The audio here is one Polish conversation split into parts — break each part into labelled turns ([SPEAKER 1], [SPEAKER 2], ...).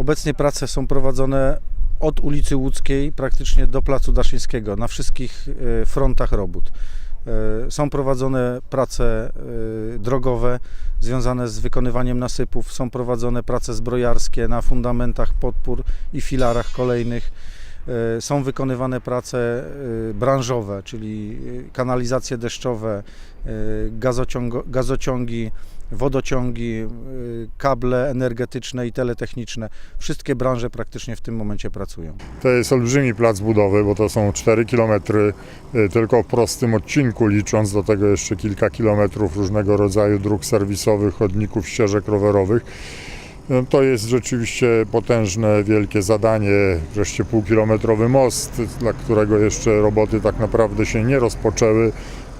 [SPEAKER 1] Obecnie prace są prowadzone od ulicy Łódzkiej praktycznie do Placu Daszyńskiego na wszystkich e, frontach robót. E, Są prowadzone prace e, drogowe związane z wykonywaniem nasypów, są prowadzone prace zbrojarskie na fundamentach podpór i filarach kolejnych. Są wykonywane prace branżowe, czyli kanalizacje deszczowe, gazociągi, wodociągi, e, kable energetyczne i teletechniczne. Wszystkie branże praktycznie w tym momencie pracują.
[SPEAKER 2] To jest olbrzymi plac budowy, bo to są 4 km tylko w prostym odcinku, licząc do tego jeszcze kilka kilometrów różnego rodzaju dróg serwisowych, chodników, ścieżek rowerowych. No, To jest rzeczywiście potężne, wielkie zadanie. Wreszcie półkilometrowy most, dla którego jeszcze roboty tak naprawdę się nie rozpoczęły.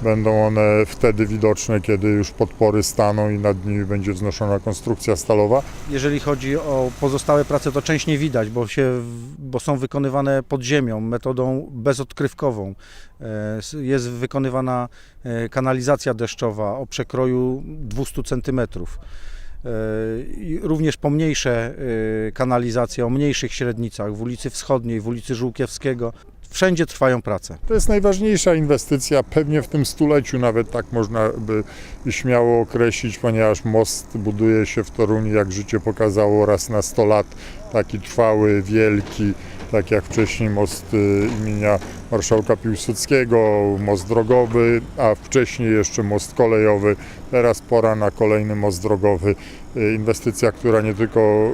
[SPEAKER 2] Będą one wtedy widoczne, kiedy już podpory staną i nad nimi będzie wznoszona konstrukcja stalowa.
[SPEAKER 1] Jeżeli chodzi o pozostałe prace, to część nie widać, bo, się, bo są wykonywane pod ziemią metodą bezodkrywkową. E, Jest wykonywana e, kanalizacja deszczowa o przekroju 200 cm. Również pomniejsze e, kanalizacje o mniejszych średnicach w ulicy Wschodniej, w ulicy Żółkiewskiego. Wszędzie trwają prace.
[SPEAKER 2] To jest najważniejsza inwestycja pewnie w tym stuleciu, nawet tak można by śmiało określić, ponieważ most buduje się w Toruniu, jak życie pokazało, raz na 100 lat. Taki trwały, wielki, tak jak wcześniej most y, imienia marszałka Piłsudskiego, most drogowy, a wcześniej jeszcze most kolejowy. Teraz pora na kolejny most drogowy. Y, Inwestycja, która nie tylko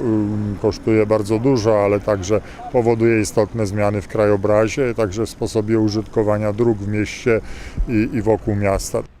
[SPEAKER 2] kosztuje bardzo dużo, ale także powoduje istotne zmiany w krajobrazie, także w sposobie użytkowania dróg w mieście i, i wokół miasta.